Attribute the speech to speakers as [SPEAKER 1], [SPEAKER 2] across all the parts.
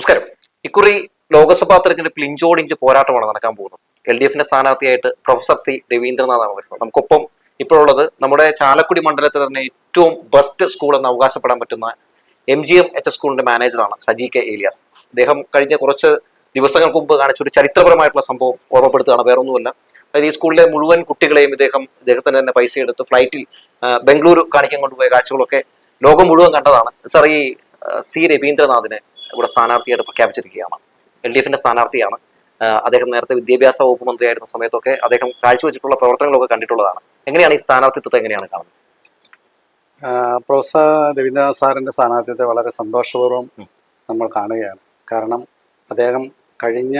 [SPEAKER 1] നമസ്കാരം. ഇക്കുറി ലോക്സഭാ തെരഞ്ഞെടുപ്പിൽ ഇഞ്ചോടിഞ്ച് പോരാട്ടമാണ് നടക്കാൻ പോകുന്നത്. എൽ ഡി എഫിന്റെ സ്ഥാനാർത്ഥിയായിട്ട് പ്രൊഫസർ സി രവീന്ദ്രനാഥാണ് വരുന്നത്. നമുക്കൊപ്പം ഇപ്പോഴുള്ളത് നമ്മുടെ ചാലക്കുടി മണ്ഡലത്തിൽ തന്നെ ഏറ്റവും ബെസ്റ്റ് സ്കൂൾ എന്ന് അവകാശപ്പെടാൻ പറ്റുന്ന M G M H S സ്കൂളിന്റെ മാനേജറാണ് സജി കെ ഏലിയാസ്. അദ്ദേഹം കഴിഞ്ഞ കുറച്ച് ദിവസങ്ങൾക്ക് മുമ്പ് കാണിച്ച ഒരു ചരിത്രപരമായിട്ടുള്ള സംഭവം ഓർമ്മപ്പെടുത്തുകയാണ്. വേറൊന്നുമല്ല. അതായത് ഈ സ്കൂളിലെ മുഴുവൻ കുട്ടികളെയും ഇദ്ദേഹം ഇദ്ദേഹത്തിന് തന്നെ പൈസ എടുത്ത് ഫ്ലൈറ്റിൽ ബംഗളൂരു കാണിക്കാൻ കൊണ്ടുപോയ കാഴ്ചകളൊക്കെ ലോകം മുഴുവൻ കണ്ടതാണ്. സാർ ഈ സി രവീന്ദ്രനാഥിനെ ഇവിടെ സ്ഥാനാർത്ഥിയായിട്ട് പ്രഖ്യാപിച്ചിരിക്കുകയാണ്. എൽ ഡി എഫിന്റെ സ്ഥാനാർത്ഥിയാണ്. അദ്ദേഹം നേരത്തെ വിദ്യാഭ്യാസ വകുപ്പ് മന്ത്രിയായിരുന്ന സമയത്തൊക്കെ അദ്ദേഹം കാഴ്ചവെച്ചിട്ടുള്ള പ്രവർത്തനങ്ങളൊക്കെ കണ്ടിട്ടുള്ളതാണ്. എങ്ങനെയാണ് ഈ സ്ഥാനാർത്ഥിത്വത്തെ എങ്ങനെയാണ് കാണുന്നത്?
[SPEAKER 2] പ്രൊഫസർ രവീന്ദ്രനാഥ് സാറിന്റെ സ്ഥാനാർത്ഥ്യത്തെ വളരെ സന്തോഷപൂർവം നമ്മൾ കാണുകയാണ്. കാരണം അദ്ദേഹം കഴിഞ്ഞ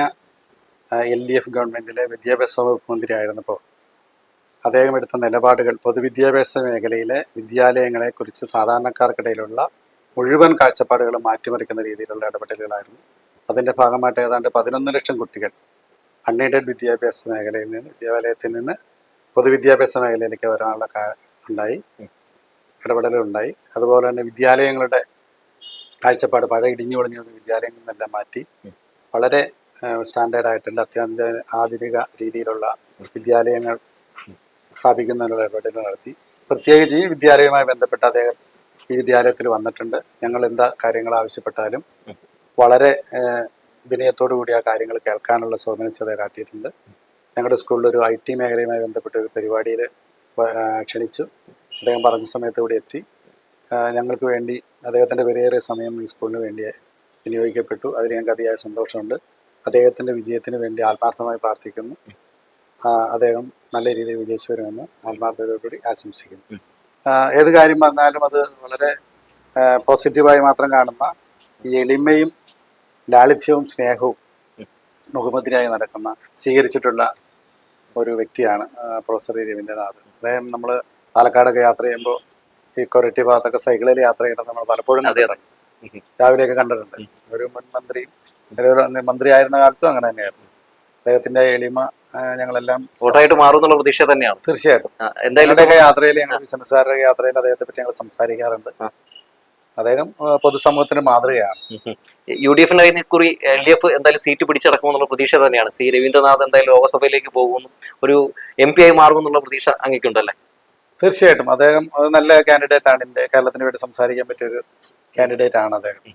[SPEAKER 2] എൽ ഡി എഫ് ഗവൺമെന്റിലെ വിദ്യാഭ്യാസ വകുപ്പ് മന്ത്രിയായിരുന്നപ്പോൾ അദ്ദേഹം എടുത്ത നിലപാടുകൾ പൊതുവിദ്യാഭ്യാസ മേഖലയിലെ വിദ്യാലയങ്ങളെക്കുറിച്ച് സാധാരണക്കാർക്കിടയിലുള്ള മുഴുവൻ കാഴ്ചപ്പാടുകളും മാറ്റിമറിക്കുന്ന രീതിയിലുള്ള ഇടപെടലുകളായിരുന്നു. അതിന്റെ ഭാഗമായിട്ട് ഏതാണ്ട് പതിനൊന്ന് ലക്ഷം കുട്ടികൾ അൺഎയ്ഡഡ് വിദ്യാഭ്യാസ മേഖലയിൽ നിന്ന് വിദ്യാലയത്തിൽ നിന്ന് പൊതുവിദ്യാഭ്യാസ മേഖലയിലേക്ക് വരാനുള്ള ഉണ്ടായി. ഇടപെടലുണ്ടായി അതുപോലെ തന്നെ വിദ്യാലയങ്ങളുടെ കാഴ്ചപ്പാട് പഴയ ഇടിഞ്ഞു പൊളിഞ്ഞ വിദ്യാലയങ്ങളിൽ നിന്നെല്ലാം മാറ്റി. വളരെ സ്റ്റാൻഡേർഡ് ആയിട്ടുള്ള അത്യന്ത ആധുനിക രീതിയിലുള്ള വിദ്യാലയങ്ങൾ സ്ഥാപിക്കുന്നതിനുള്ള ഇടപെടൽ നടത്തി. പ്രത്യേകിച്ച് ഈ വിദ്യാലയവുമായി ബന്ധപ്പെട്ട അദ്ദേഹം ഈ വിദ്യാലയത്തിൽ വന്നിട്ടുണ്ട്. ഞങ്ങൾ എന്താ കാര്യങ്ങൾ ആവശ്യപ്പെട്ടാലും വളരെ വിനയത്തോടു കൂടി ആ കാര്യങ്ങൾ കേൾക്കാനുള്ള സൗമനസ്യത കാട്ടിയിട്ടുണ്ട്. ഞങ്ങളുടെ സ്കൂളിൽ ഒരു ഐ ടി മേഖലയുമായി ബന്ധപ്പെട്ട ഒരു പരിപാടിയിൽ ക്ഷണിച്ചു. അദ്ദേഹം പറഞ്ഞ സമയത്ത് എത്തി. ഞങ്ങൾക്ക് വേണ്ടി അദ്ദേഹത്തിന്റെ വിലയേറിയ സമയം ഈ സ്കൂളിന് വേണ്ടി വിനിയോഗിക്കപ്പെട്ടു. അതിൽ ഞങ്ങൾക്ക് അതിയായ സന്തോഷമുണ്ട്. അദ്ദേഹത്തിന്റെ വിജയത്തിന് വേണ്ടി ആത്മാർത്ഥമായി പ്രാർത്ഥിക്കുന്നു. അദ്ദേഹം നല്ല രീതിയിൽ വിജയിച്ചു വരുമെന്ന് ആത്മാർത്ഥതയോടുകൂടി ആശംസിക്കുന്നു. ഏത് കാര്യം വന്നാലും അത് വളരെ പോസിറ്റീവായി മാത്രം കാണുന്ന ഈ എളിമയും ലാളിത്യവും സ്നേഹവും മുഖമുദ്രയായി നടക്കുന്ന സ്വീകരിച്ചിട്ടുള്ള ഒരു വ്യക്തിയാണ് പ്രൊഫസർ. രവീന്ദ്രനാഥ്. അദ്ദേഹം നമ്മൾ പാലക്കാടൊക്കെ യാത്ര ചെയ്യുമ്പോൾ ഈ കൊരട്ടി ഭാഗത്തൊക്കെ സൈക്കിളിൽ യാത്ര ചെയ്യണം നമ്മൾ പലപ്പോഴും രാവിലെയൊക്കെ കണ്ടിട്ടുണ്ട്. ഒരു മുൻ മന്ത്രിയും മന്ത്രിയായിരുന്ന കാലത്തും അങ്ങനെ തന്നെയായിരുന്നു. അദ്ദേഹത്തിന്റെ എളിമ ഞങ്ങളെല്ലാം
[SPEAKER 1] വോട്ടായിട്ട് മാറുന്നുള്ള പ്രതീക്ഷ തന്നെയാണ്.
[SPEAKER 2] തീർച്ചയായിട്ടും.
[SPEAKER 1] എന്തെങ്കിലും എന്തായാലും
[SPEAKER 2] യാത്രയിൽ ഞങ്ങൾ ബിസിനസ്സുകാരുടെ യാത്രയിൽ അദ്ദേഹത്തെ പറ്റി ഞങ്ങൾ സംസാരിക്കാറുണ്ട്. അദ്ദേഹം പൊതുസമൂഹത്തിന്റെ പൊതുസമൂഹത്തിന് മാതൃകയാണ്
[SPEAKER 1] യു ഡി കയ്യിൽ കുറി എൽ ഡി എഫ് എന്തായാലും സീറ്റ് പിടിച്ചടക്കുമെന്നുള്ള പ്രതീക്ഷ തന്നെയാണ്. സി രവീന്ദ്രനാഥ് എന്തായാലും ലോകസഭയിലേക്ക് പോകുമെന്നും ഒരു എം പി ആയി മാറുമെന്നുള്ള പ്രതീക്ഷ അങ്ങേക്കുണ്ടല്ലേ?
[SPEAKER 2] തീർച്ചയായിട്ടും. അദ്ദേഹം നല്ല കാൻഡിഡേറ്റ് ആണ്. ഇന്ത്യ കേരളത്തിന് വേണ്ടി സംസാരിക്കാൻ പറ്റിയ ഒരു കാൻഡിഡേറ്റ് ആണ് അദ്ദേഹം.